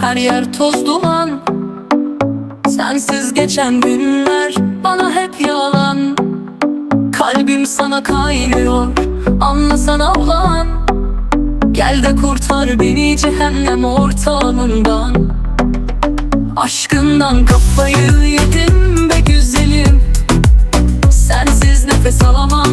Her yer toz duman. Sensiz geçen günler bana hep yalan. Kalbim sana kaynıyor Anlasana ulan. Gel de kurtar beni cehennem ortamından. Aşkından kafayı yedim be güzelim. Sensiz nefes alamam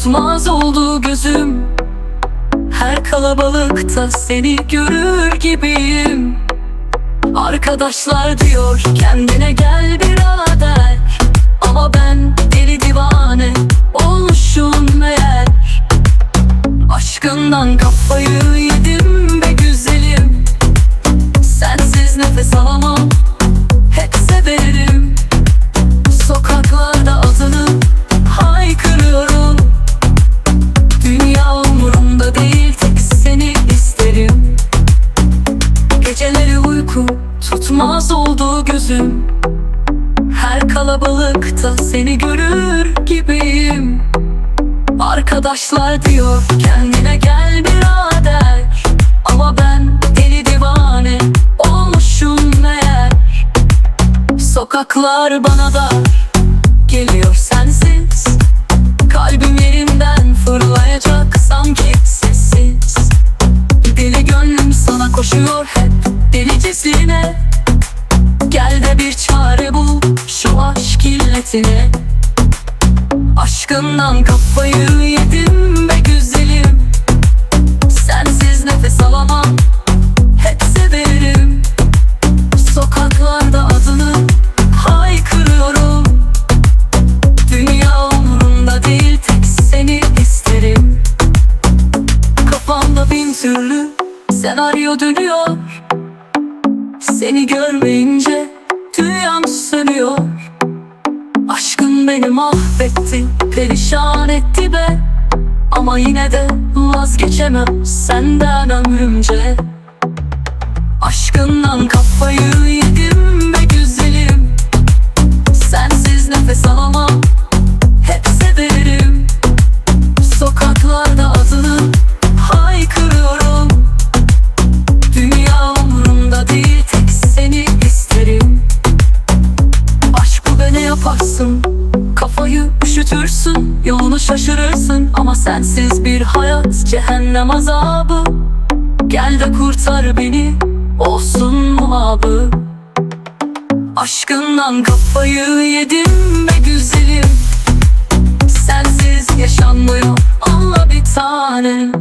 tutmaz oldu gözüm. Her kalabalıkta seni görür gibiyim. Arkadaşlar diyor kendine gel birader. Ama ben deli divane olmuşum meğer. Aşkından kafayı yedim Geceleri uyku tutmaz oldu gözüm. Her kalabalıkta seni görür gibiyim. Arkadaşlar diyor kendine gel birader. Ama ben deli divane olmuşum meğer. Sokaklar bana dar geliyor sensiz. Kalbim yerinden fırlayacak sanki bir çare bul şu aşk illetine. Aşkından kafayı yedim be güzelim. Sensiz nefes alamam hep severim. Sokaklarda adını haykırıyorum. Dünya umurumda değil tek seni isterim. Kafamda bin türlü senaryo dönüyor. Seni görmeyince beni mahvetti, perişan etti be. Ama yine de vazgeçemem senden ömrümce. Aşkından kafayı yedim be güzelim. Sensiz nefes alamam hep severim. Sokaklarda adını haykırıyorum. Dünya umurumda değil tek seni isterim. Aşk bu be ne yaparsın uçursun Yolunu şaşırırsın. Ama sensiz bir hayat Cehennem azabı. Gel de kurtar beni Olsun muhabı. Aşkından kafayı yedim be güzelim. Sensiz yaşanmıyor Anla bir tanem.